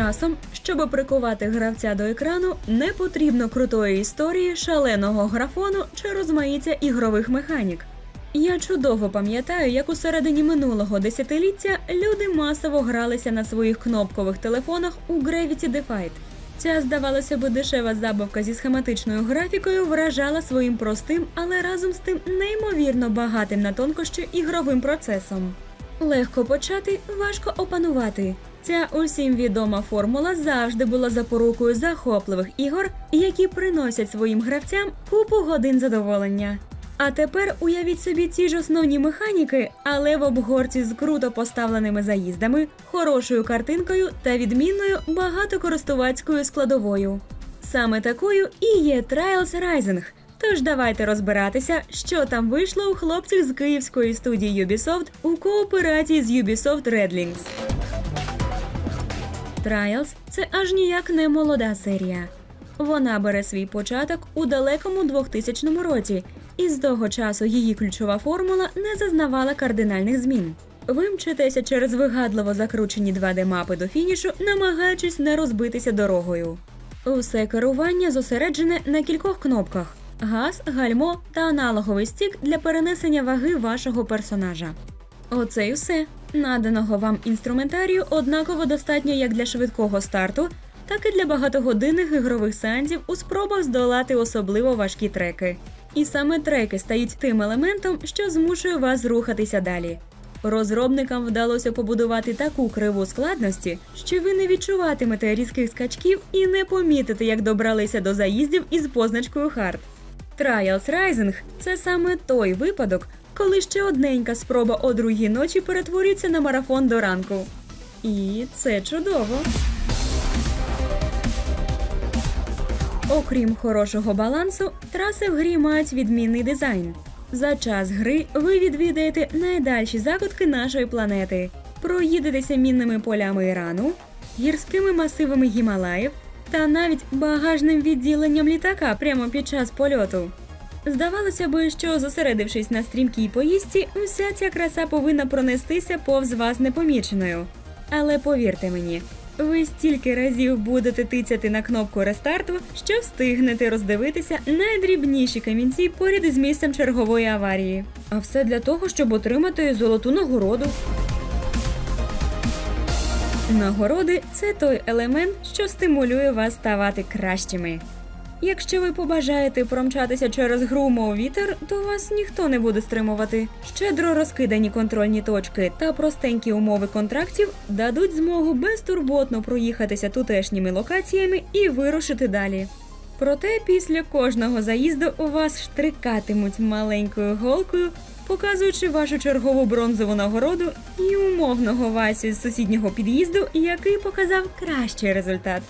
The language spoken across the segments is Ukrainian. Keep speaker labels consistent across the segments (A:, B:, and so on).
A: часом, щоб прикувати гравця до екрану, не потрібно крутої історії, шаленого графону чи розмаїття ігрових механік. Я чудово пам'ятаю, як у середині минулого десятиліття люди масово гралися на своїх кнопкових телефонах у Gravity Defight. Ця, здавалося би, дешева забавка зі схематичною графікою вражала своїм простим, але разом з тим неймовірно багатим на тонкощі ігровим процесом. Легко почати, важко опанувати. Ця усім відома формула завжди була запорукою захопливих ігор, які приносять своїм гравцям купу годин задоволення. А тепер уявіть собі ті ж основні механіки, але в обгорці з круто поставленими заїздами, хорошою картинкою та відмінною багатокористувацькою складовою. Саме такою і є Trials Rising. Тож давайте розбиратися, що там вийшло у хлопців з київської студії Ubisoft у кооперації з Ubisoft Redlinks. Trials – це аж ніяк не молода серія. Вона бере свій початок у далекому 2000 році, і з того часу її ключова формула не зазнавала кардинальних змін. Ви мчитеся через вигадливо закручені 2D-мапи до фінішу, намагаючись не розбитися дорогою. Усе керування зосереджене на кількох кнопках: газ, гальмо та аналоговий стік для перенесення ваги вашого персонажа. Оце й все. Наданого вам інструментарію однаково достатньо як для швидкого старту, так і для багатогодинних ігрових сеансів у спробах здолати особливо важкі треки. І саме треки стають тим елементом, що змушує вас рухатися далі. Розробникам вдалося побудувати таку криву складності, що ви не відчуватимете різких скачків і не помітите, як добралися до заїздів із позначкою Хард. Trials Rising – це саме той випадок, коли ще одненька спроба о другій ночі перетворюється на марафон до ранку. І це чудово. Окрім хорошого балансу, траси в грі мають відмінний дизайн. За час гри ви відвідаєте найдальші закутки нашої планети, проїдетеся мінними полями Ірану, гірськими масивами Гімалаїв та навіть багажним відділенням літака прямо під час польоту. Здавалося би, що зосередившись на стрімкій поїздці, уся ця краса повинна пронестися повз вас непоміченою. Але повірте мені, ви стільки разів будете тицяти на кнопку рестарту, що встигнете роздивитися найдрібніші камінці поряд із місцем чергової аварії. А все для того, щоб отримати золоту нагороду. Нагороди це той елемент, що стимулює вас ставати кращими. Якщо ви побажаєте промчатися через гру мов вітер, то вас ніхто не буде стримувати. Щедро розкидані контрольні точки та простенькі умови контрактів дадуть змогу безтурботно проїхатися тутешніми локаціями і вирушити далі. Проте після кожного заїзду у вас штрикатимуть маленькою голкою, показуючи вашу чергову бронзову нагороду і умовного Васю з сусіднього під'їзду, який показав кращий результат.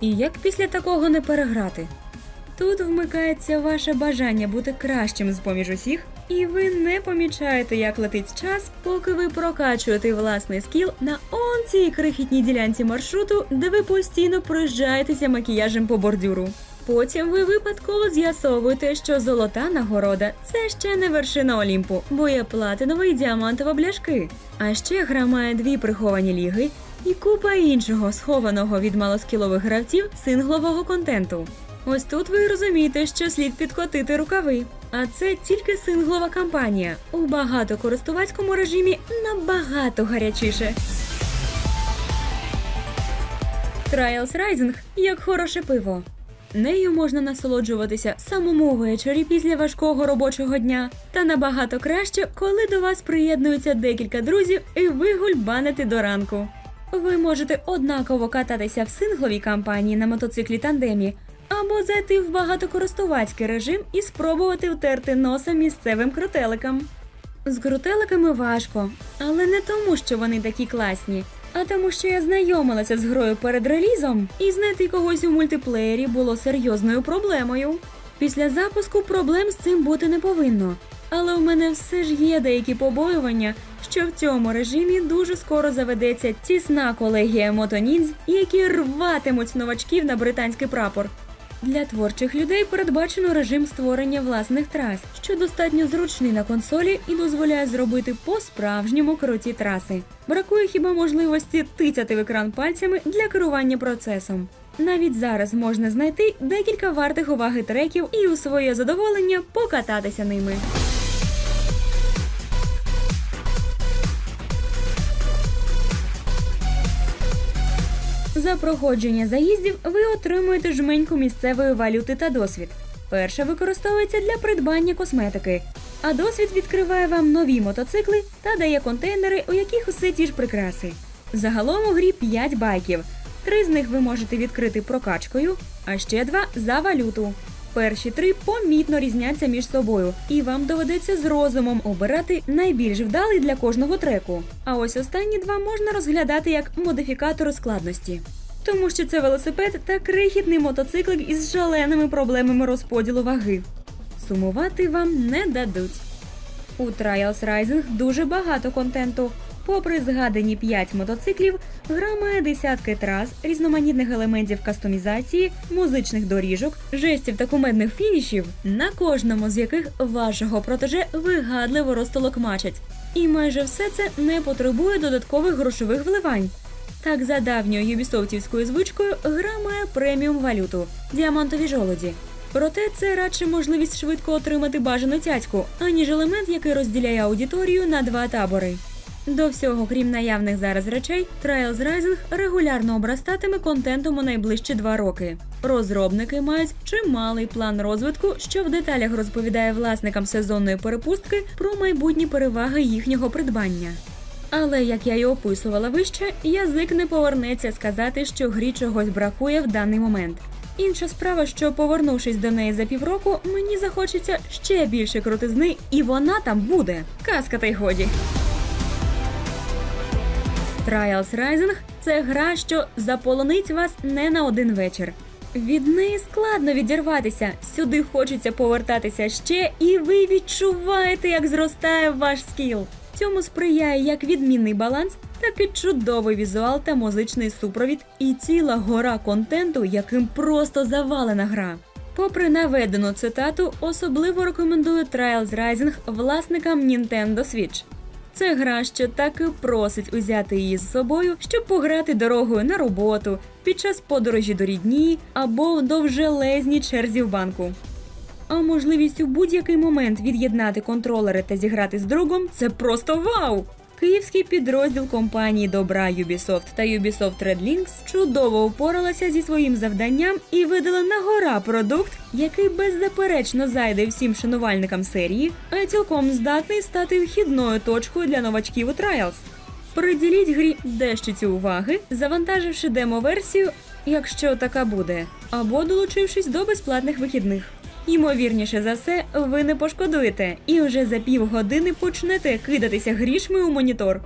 A: І як після такого не переграти? Тут вмикається ваше бажання бути кращим з поміж усіх, і ви не помічаєте, як летить час, поки ви прокачуєте власний скіл на он цій крихітній ділянці маршруту, де ви постійно проїжджаєтеся макіяжем по бордюру. Потім ви випадково з'ясовуєте, що золота нагорода це ще не вершина Олімпу, бо є платинова і діамантова бляшки. А ще гра має дві приховані ліги і купа іншого схованого від малоскілових гравців синглового контенту. Ось тут ви розумієте, що слід підкотити рукави. А це тільки синглова кампанія. У багатокористувацькому режимі набагато гарячіше. Trials Rising як хороше пиво. Нею можна насолоджуватися самому ввечері після важкого робочого дня. Та набагато краще, коли до вас приєднуються декілька друзів і ви гульбаните до ранку. Ви можете однаково кататися в сингловій кампанії на мотоциклі тандемі, або зайти в багатокористувацький режим і спробувати втерти носа місцевим крутеликам. З крутеликами важко, але не тому, що вони такі класні, а тому, що я знайомилася з грою перед релізом, і знайти когось у мультиплеєрі було серйозною проблемою. Після запуску проблем з цим бути не повинно. Але у мене все ж є деякі побоювання, що в цьому режимі дуже скоро заведеться тісна колегія мотоніндз, які рватимуть новачків на британський прапор. Для творчих людей передбачено режим створення власних трас, що достатньо зручний на консолі і дозволяє зробити по-справжньому круті траси. Бракує хіба можливості тицяти в екран пальцями для керування процесом. Навіть зараз можна знайти декілька вартих уваги треків і у своє задоволення покататися ними. За проходження заїздів ви отримуєте жменьку місцевої валюти та досвід. Перша використовується для придбання косметики, а досвід відкриває вам нові мотоцикли та дає контейнери, у яких усе ті ж прикраси. Загалом у грі 5 байків. Три з них ви можете відкрити прокачкою, а ще два за валюту. Перші три помітно різняться між собою, і вам доведеться з розумом обирати найбільш вдалий для кожного треку. А ось останні два можна розглядати як модифікатори складності. Тому що це велосипед та крихітний мотоциклик із шаленими проблемами розподілу ваги. Сумувати вам не дадуть. У Trials Rising дуже багато контенту. Попри згадані 5 мотоциклів, гра має десятки трас, різноманітних елементів кастомізації, музичних доріжок, жестів та кумедних фінішів, на кожному з яких вашого протеже вигадливо розтолокмачать. І майже все це не потребує додаткових грошових вливань. Так, за давньою юбісофтівською звичкою, гра має преміум валюту діамантові жолоді. Проте це радше можливість швидко отримати бажану цяцьку, аніж елемент, який розділяє аудиторію на два табори. До всього, крім наявних зараз речей, Trials Rising регулярно обрастатиме контентом у найближчі два роки. Розробники мають чималий план розвитку, що в деталях розповідає власникам сезонної перепустки про майбутні переваги їхнього придбання. Але як я й описувала вище, язик не повернеться сказати, що грі чогось бракує в даний момент. Інша справа, що повернувшись до неї за півроку, мені захочеться ще більше крутизни, і вона там буде. Казка та й годі. Trials Rising – це гра, що заполонить вас не на один вечір. Від неї складно відірватися. Сюди хочеться повертатися ще, і ви відчуваєте, як зростає ваш скіл. Цьому сприяє як відмінний баланс, так і чудовий візуал та музичний супровід, і ціла гора контенту, яким просто завалена гра. Попри наведену цитату, особливо рекомендую Trials Rising власникам Nintendo Switch. Це гра, що так і просить узяти її з собою, щоб пограти дорогою на роботу, під час подорожі до рідні або в довжелезній черзі в банку. А можливість у будь-який момент від'єднати контролери та зіграти з другом це просто вау! Київський підрозділ компанії Добра Ubisoft та Ubisoft Red Links чудово впоралася зі своїм завданням і видала на гора продукт, який беззаперечно зайде всім шанувальникам серії, а цілком здатний стати вхідною точкою для новачків у Trials. Приділіть грі дещиці уваги, завантаживши демо-версію, якщо така буде, або долучившись до безплатних вихідних. Ймовірніше за все, ви не пошкодуєте і вже за півгодини почнете кидатися грішми у монітор.